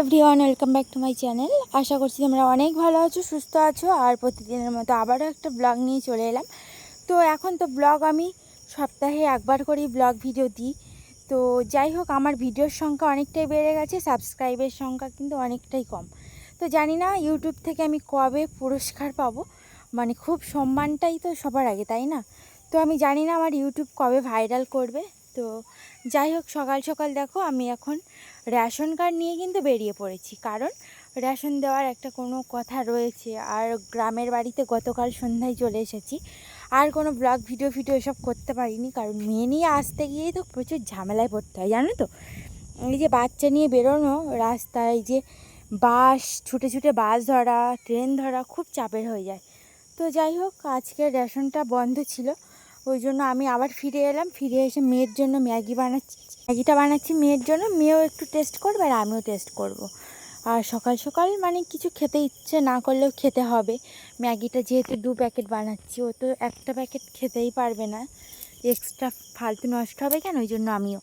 Everyone welcome back to my channel আশা করছি তোমরা অনেক ভালো আছো, সুস্থ আছো, আর প্রতিদিনের মতো আবারও একটা ব্লগ নিয়ে চলে এলাম। তো এখন তো ব্লগ আমি সপ্তাহে একবার করেই ব্লগ ভিডিও দিই। তো যাই হোক, আমার ভিডিওর সংখ্যা অনেকটাই বেড়ে গেছে সাবস্ক্রাইবের সংখ্যা কিন্তু অনেকটাই কম। তো জানি না ইউটিউব থেকে আমি কবে পুরস্কার পাবো মানে খুব সম্মানটাই তো সবার আগে, তাই না? তো আমি জানি না আমার ইউটিউব কবে ভাইরাল করবে। তো যাই হোক, সকাল সকাল দেখো আমি এখন রেশন কার্ড নিয়ে কিন্তু বেরিয়ে পড়েছি। কারণ রেশন দেওয়ার একটা কোনো কথা রয়েছে। আর গ্রামের বাড়িতে গতকাল সন্ধ্যায় চলে এসেছি। আর কোনো ব্লগ, ভিডিও ভিডিও এসব করতে পারিনি। কারণ মেয়ে নিয়ে আসতে গিয়েই তো প্রচুর ঝামেলায় পড়তে হয়, জানো তো? এই যে বাচ্চা নিয়ে বেরোনো, রাস্তায় যে বাস, ছুটে ছুটে বাস ধরা, ট্রেন ধরা খুব চাপের হয়ে যায়। তো যাই হোক আজকে রেশনটা বন্ধ ছিল। ওই জন্য আমি আবার ফিরে এলাম, ফিরে এসে মেয়ের জন্য ম্যাগি বানাচ্ছি, ম্যাগিটা বানাচ্ছি মেয়ের জন্য, মেয়েও একটু টেস্ট করবে আর আমিও টেস্ট করব। আর সকাল সকাল মানে কিছু খেতে ইচ্ছে না করলেও খেতে হবে। ম্যাগিটা যেহেতু দু প্যাকেট বানাচ্ছি, ও তো একটা প্যাকেট খেতেই পারবে না। এক্সট্রা ফালতু নষ্ট হবে কেন? ওই জন্য আমিও।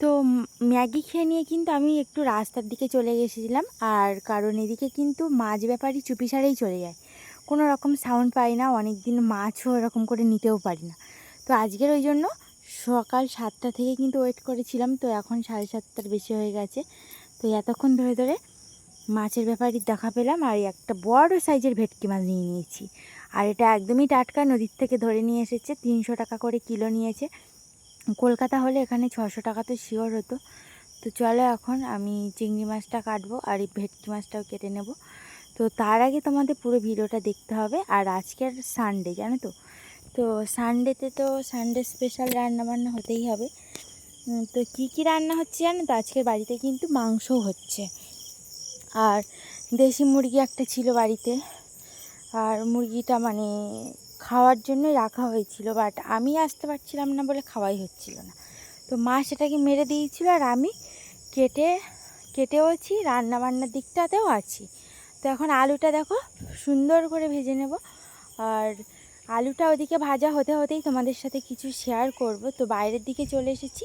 তো ম্যাগি খেয়ে নিয়ে কিন্তু আমি একটু রাস্তার দিকে চলে গেছিলাম আর কারণ এদিকে কিন্তু মাছ ব্যাপারই চুপি সারেই চলে যায়। কোনো রকম সাউন্ড পাই না অনেক দিন মাছও এরকম করে নিতেও পারি না। তো আজকের ওই জন্য সকাল সাতটা থেকে কিন্তু ওয়েট করেছিলাম, তো এখন সাড়ে সাতটার বেশি হয়ে গেছে। তো এতক্ষণ ধরে ধরে মাছের ব্যাপারই দেখা পেলাম, আর একটা বড় সাইজের ভেটকি মাছ নিয়ে নিয়েছি। আর এটা একদমই টাটকা, নদীর থেকে ধরে নিয়ে এসেছে, তিনশো টাকা করে কিলো নিয়েছে। কলকাতা হলে এখানে ছশো টাকা তো শিওর হতো। তো চলো এখন আমি চিংড়ি মাছটা কাটবো, আর এই ভেটকি মাছটাও কেটে নেব। তো তার আগে তোমাদের পুরো ভিডিওটা দেখতে হবে, আর আজকের সানডে জানো তো? তো সানডেতে তো সানডে স্পেশাল রান্না বান্না হতেই হবে। তো কী কী রান্না হচ্ছে জানো তো? আজকের বাড়িতে কিন্তু মাংসও হচ্ছে। আর দেশি মুরগি একটা ছিল বাড়িতে। আর মুরগিটা মানে খাওয়ার জন্য রাখা হয়েছিল বাট আমি আসতে পারছিলাম না বলে খাওয়াই হচ্ছিল না। তো মা সেটাকে মেরে দিয়েছিল আর আমি কেটে কেটেও আছি রান্না বান্নার দিকটাতেও আছি। তো এখন আলুটা দেখো সুন্দর করে ভেজে নেব। আর আলুটা ওদিকে ভাজা হতে হতেই তোমাদের সাথে কিছু শেয়ার করব। তো বাইরের দিকে চলে এসেছি,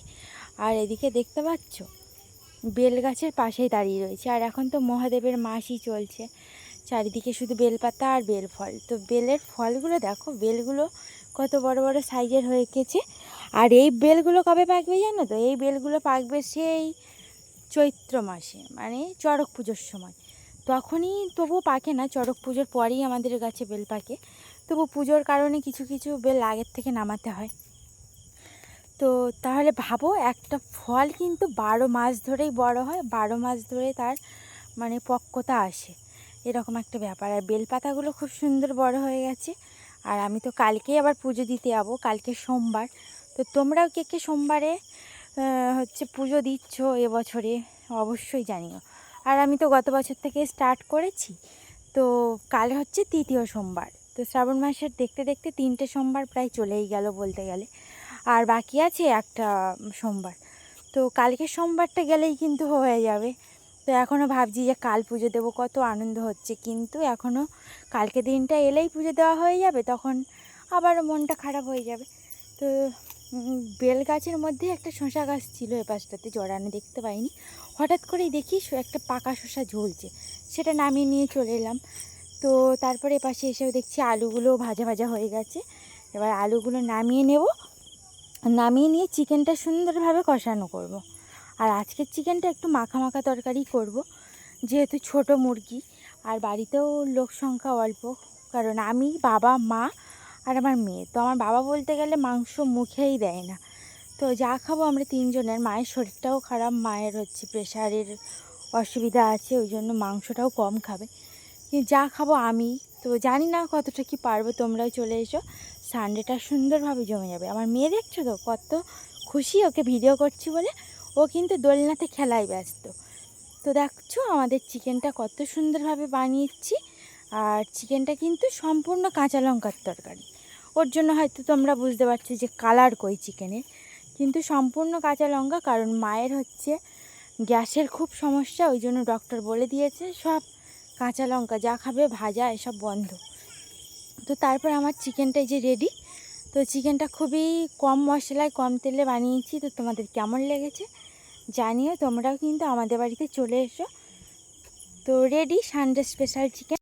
আর এদিকে দেখতে পাচ্ছ বেল গাছের পাশেই দাঁড়িয়ে রয়েছে। আর এখন তো মহাদেবের মাসই চলছে, চারিদিকে শুধু বেলপাতা আর বেল ফল। তো বেলের ফলগুলো দেখো, বেলগুলো কত বড় বড় সাইজের হয়ে গেছে। আর এই বেলগুলো কবে পাকবে জানো তো? এই বেলগুলো পাকবে সেই চৈত্র মাসে মানে চড়ক পুজোর সময়। তখনই তবু পাকে না, চড়ক পুজোর পরেই আমাদের গাছে বেল পাকে। তবু পুজোর কারণে কিছু কিছু বেল আগের থেকে নামাতে হয়। তো তাহলে ভাবো, একটা ফল কিন্তু বারো মাস ধরেই বড় হয়, বারো মাস ধরে তার মানে পক্কতা আসে। এরকম একটা ব্যাপার। আর বেলপাতাগুলো খুব সুন্দর বড় হয়ে গেছে। আর আমি তো কালকেই আবার পুজো দিতে যাব, কালকে সোমবার। তো তোমরাও কে কে সোমবারে হচ্ছে পুজো দিচ্ছ এবছরে অবশ্যই জানিও। আর আমি তো গত বছর থেকে স্টার্ট করেছি। তো কাল হচ্ছে তৃতীয় সোমবার। তো শ্রাবণ মাসের দেখতে দেখতে তিনটে সোমবার প্রায় চলেই গেল বলতে গেলে। আর বাকি আছে একটা সোমবার। তো কালকে সোমবারটা গেলেই কিন্তু হয়ে যাবে। তো এখনও ভাবছি যে কাল পুজো দেবো, কত আনন্দ হচ্ছে। কিন্তু এখনও কালকে দিনটা এলেই পুজো দেওয়া হয়ে যাবে, তখন আবার মনটা খারাপ হয়ে যাবে। তো বেল গাছের মধ্যে একটা শশা গাছ ছিল এ পাশটাতে জড়ানো দেখতে পাইনি। হঠাৎ করেই দেখি একটা পাকা শশা ঝুলছে। সেটা নামিয়ে নিয়ে চলে এলাম। তো তারপরে এপাশে এসেও দেখছি আলুগুলো ভাজা ভাজা হয়ে গেছে। এবার আলুগুলো নামিয়ে নেব। নামিয়ে নিয়ে চিকেনটা সুন্দরভাবে কষানো করব। আর আজকের চিকেনটা একটু মাখা মাখা তরকারি করব। যেহেতু ছোট মুরগি, আর বাড়িতেও লোক সংখ্যা অল্প, কারণ আমি, বাবা, মা আর আমার মেয়ে। তো আমার বাবা বলতে গেলে মাংস মুখেই দেয় না। তো যা খাব আমরা তিনজনের। মায়ের শরীরটাও খারাপ, মায়ের হচ্ছে প্রেশারের অসুবিধা আছে, ওই জন্য মাংসটাও কম খাবে। যা খাব আমি। তো জানি না কতটা কি পারব তোমরাও চলে এসো। সানডেটা সুন্দরভাবে জমে যাবে। আমার মেয়ে দেখছ তো? কত খুশি, ওকে ভিডিও করছি বলে। ও কিন্তু দোলনাতে খেলায় ব্যস্ত। তো দেখছ, আমাদের চিকেনটা কত সুন্দরভাবে বানিয়েছি। আর চিকেনটা কিন্তু সম্পূর্ণ কাঁচা লঙ্কার তরকারি। ওর জন্য হয়তো তোমরা বুঝতে পারছ যে কালার কই চিকেনের কিন্তু সম্পূর্ণ কাঁচা লঙ্কা, কারণ মায়ের হচ্ছে গ্যাসের খুব সমস্যা, ওই জন্য ডক্টর বলে দিয়েছে সব। কাঁচা লঙ্কা যা খাবে, ভাজা, এসব বন্ধ। তো তারপর আমার চিকেনটা যে রেডি তো চিকেনটা খুবই কম মশলায়, কম তেলে বানিয়েছি। তো তোমাদের কেমন লেগেছে জানিও, তোমরাও কিন্তু আমাদের বাড়িতে চলে এসো। তো রেডি সানডে স্পেশাল চিকেন